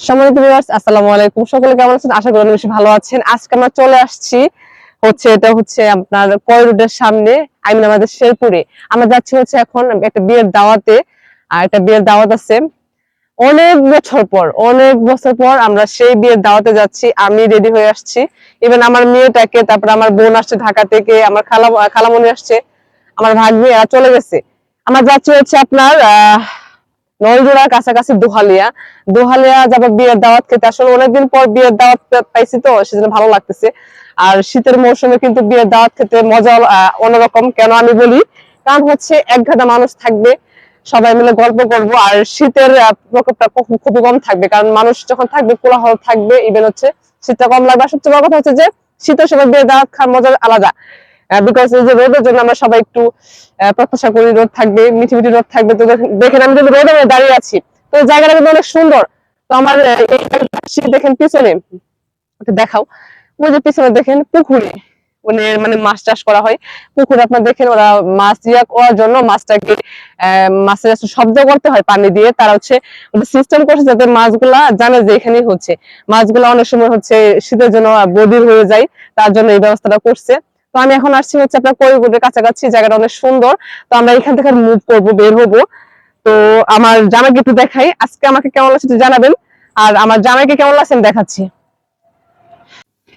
সম্মানিত আলাইকুম। সকলে কেমন আছেন? আশা করি বেশি ভালো আছেন। আজকে আমরা চলে আসছি হচ্ছে, এটা হচ্ছে আপনার কয় রোডের সামনে আইমিন আমাদের শেরপুরে। আমরা যাচ্ছি হচ্ছে এখন একটা বিয়ের দাওয়াতে, আর একটা বিয়ের দাওয়াত আছে। অনেক বছর পর, অনেক বছর পর আমরা সেই বিয়ের দাওয়াতে যাচ্ছি, আমি রেডি হয়ে আসছি। ইভেন আমার মেয়েটাকে, তারপর আমার বোন আসছে ঢাকা থেকে, আমার খালা, খালামণি আসছে, আমার ভাগ্নি চলে গেছে। আমরা যাচ্ছি হচ্ছে আপনার, আহ নলজোড়ার কাছাকাছি দোহালিয়া। দোহালিয়া যাব বিয়ের দাওয়াত খেতে। আসলে অনেকদিন পর বিয়ের দাওয়াত পাইছি তো, সেজন্য ভালো লাগতেছে। আর শীতের মৌসুমে কিন্তু বিয়ের দাওয়াত খেতে মজা অন্যরকম, কেন আমি বলি? কারণ হচ্ছে এক গাদা মানুষ থাকবে, সবাই মিলে গল্প করব, আর শীতের প্রকোপটা খুব- খুবই কম থাকবে। কারণ মানুষ যখন থাকবে, কোলাহল থাকবে ইভেন হচ্ছে শীতটা কম লাগবে। আর সবচেয়ে বড় কথা হচ্ছে যে, শীতের সময় বিয়ের দাওয়াত খাওয়ার মজা আলাদা। বিকজ এই যে রোদের জন্য আমরা সবাই একটু প্রত্যাশা করি রোদ থাকবে মিঠি মিঠি রোদ থাকবে, তো দেখেন- আমি কিন্তু রোদে দাঁড়িয়ে আছি। তো জায়গাটা কিন্তু অনেক সুন্দর। তো আমার দেখেন পিছনে দেখাও। ওই যে পিছনে দেখেন পুকুরে মানে মানে মাছ চাষ করা হয়। পুকুরে আপনার দেখেন ওরা মাছ ইয়া করার জন্য মাছটাকে মাছের শব্দ করতে হয় পানি দিয়ে। তারা হচ্ছে সিস্টেম করছে যাতে মাছগুলা জানে যে এখানেই হচ্ছে। মাছগুলা অনেক সময় হচ্ছে শীতের জন্য বদির হয়ে যায়, তার জন্য এই ব্যবস্থাটা করছে। তো আমি এখন আসছি হচ্ছে আপনার করিগুডের কাছাকাছি, জায়গাটা অনেক সুন্দর। তো আমরা এখান থেকে মুভ করব, বের হব। তো আমার জামাইকে একটু দেখাই, আজকে আমাকে কেমন লাগছে জানাবেন। আর আমার জামাইকে কেমন লাগছে দেখাচ্ছি।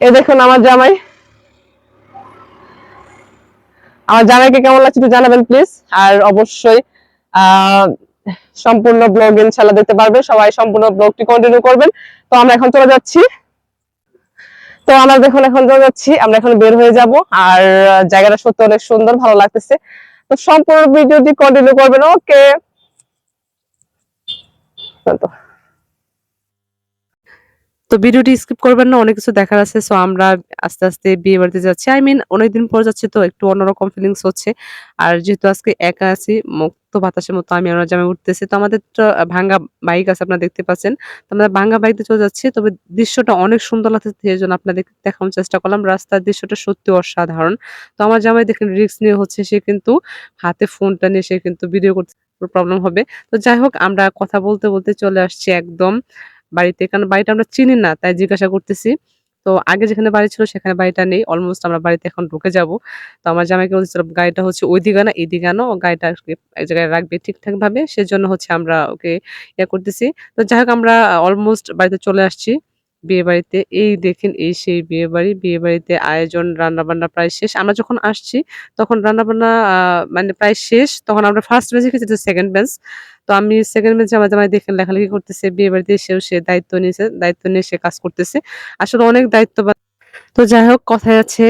এই দেখুন আমার জামাই। আমার জামাইকে কেমন লাগছে একটু জানাবেন প্লিজ আর অবশ্যই সম্পূর্ণ ব্লগ ইনশাল্লাহ দেখতে পারবেন। সবাই সম্পূর্ণ ব্লগটি কন্টিনিউ করবেন। তো আমরা এখন চলে যাচ্ছি। তো আমরা দেখুন, এখন যাচ্ছি আমরা এখন বের হয়ে যাব। আর জায়গাটা সত্যি অনেক সুন্দর, ভালো লাগতেছে। তো সম্পূর্ণ ভিডিওটি কন্টিনিউ করবেন, ওকে? তো ভিডিওটি স্কিপ করবেন না, অনেক কিছু দেখার আছে। সো আমরা আস্তে আস্তে বিয়ে বাড়িতে যাচ্ছি। আই মিন অনেকদিন পর যাচ্ছে, তো একটু অন্যরকম ফিলিংস হচ্ছে। আর যেহেতু আজকে একা আছি মুক্ত বাতাসের মতো আমি আমার জামে উঠতেছি। তো আমাদের ভাঙ্গা বাইক আছে আপনারা দেখতে পাচ্ছেন। তো আমরা ভাঙ্গা বাইকে চলে যাচ্ছি। তবে দৃশ্যটা অনেক সুন্দর লাগছে সেই জন্য আপনাদের দেখানোর চেষ্টা করলাম। রাস্তার দৃশ্যটা সত্যি অসাধারণ। তো আমার জামাই দেখেন রিস্ক নিয়ে হচ্ছে, সে কিন্তু হাতে ফোনটা নিয়ে সে কিন্তু ভিডিও করতে প্রবলেম হবে। তো যাই হোক, আমরা কথা বলতে বলতে চলে আসছি একদম বাড়িতে। কারণ বাড়িটা আমরা চিনি না, তাই জিজ্ঞাসা করতেছি। তো আগে যেখানে বাড়ি ছিল সেখানে বাড়িটা নেই। অলমোস্ট আমরা বাড়িতে এখন ঢুকে যাব। তো আমার জামাইকে বলছিল গাড়িটা হচ্ছে ওই দিকে না এই দিকে না গাড়িটা এক জায়গায় রাখবে ঠিকঠাকভাবে। সেজন্য হচ্ছে আমরা ওকে ইয়ে করতেছি। তো যাই হোক, আমরা অলমোস্ট বাড়িতে চলে আসছি। বিয়ে বাড়িতে এই দেখেন, এই সেই বিয়ে বাড়ি বিয়ে বাড়িতে আয়োজন রান্না বান্না প্রায় শেষ। আমরা যখন আসছি, তখন রান্নাবান্না মানে প্রায় শেষ, তখন আমরা ফার্স্ট বেঞ্চে গেছি সেকেন্ড বেঞ্চ তো আমি সেকেন্ড বেঞ্চে আমাদের জামাই দেখেন লেখালেখি করতেছে বিয়ে বাড়িতে সেও সে দায়িত্ব নিয়েছে, দায়িত্ব নিয়ে সে কাজ করতেছে। আসলে অনেক দায়িত্ববান তো যাই হোক কথায় আছে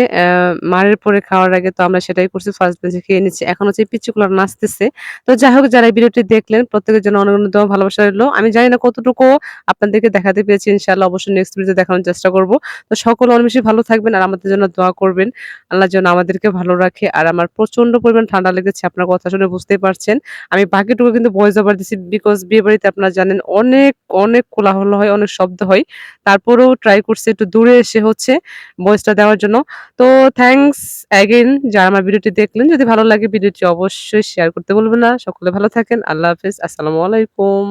মারের পরে খাওয়ার আগে তো আমরা সেটাই করছি ফার্স্ট বেঞ্চে খেয়ে নিচ্ছি। এখন হচ্ছে পিচুগুলো নাচতেছে। তো যাই হোক যারা ভিডিওটি দেখলেন, প্রত্যেকের জন্য অনেক ভালোবাসা রইল। আমি জানি না কতটুকু আপনাদেরকে দেখাতে পেরেছি, ইনশাআল্লাহ অবশ্যই নেক্সট ভিডিওতে দেখানোর চেষ্টা করব। তো সকল অনেক বেশি ভালো থাকবেন আর আমাদের জন্য দোয়া করবেন। আল্লাহ যেন আমাদেরকে ভালো রাখে আর আমার প্রচণ্ড পরিমাণ ঠান্ডা লেগেছে, আপনার কথা শুনে বুঝতেই পারছেন। আমি বাকিটুকু কিন্তু ভয়েস ওভার দিচ্ছি বিকজ বিয়ে বাড়িতে আপনারা জানেন, অনেক অনেক কোলাহল হয়, অনেক শব্দ হয়। তারপরেও ট্রাই করছি একটু দূরে এসে হচ্ছে। ভয়েসটা দেওয়ার জন্য। তো থ্যাংকস অ্যাগেন যারা আমার ভিডিওটি দেখলেন। যদি ভালো লাগে ভিডিওটি অবশ্যই শেয়ার করতে বলবেন না। সকলে ভালো থাকেন। আল্লাহ হাফিজ। আসসালামু আলাইকুম।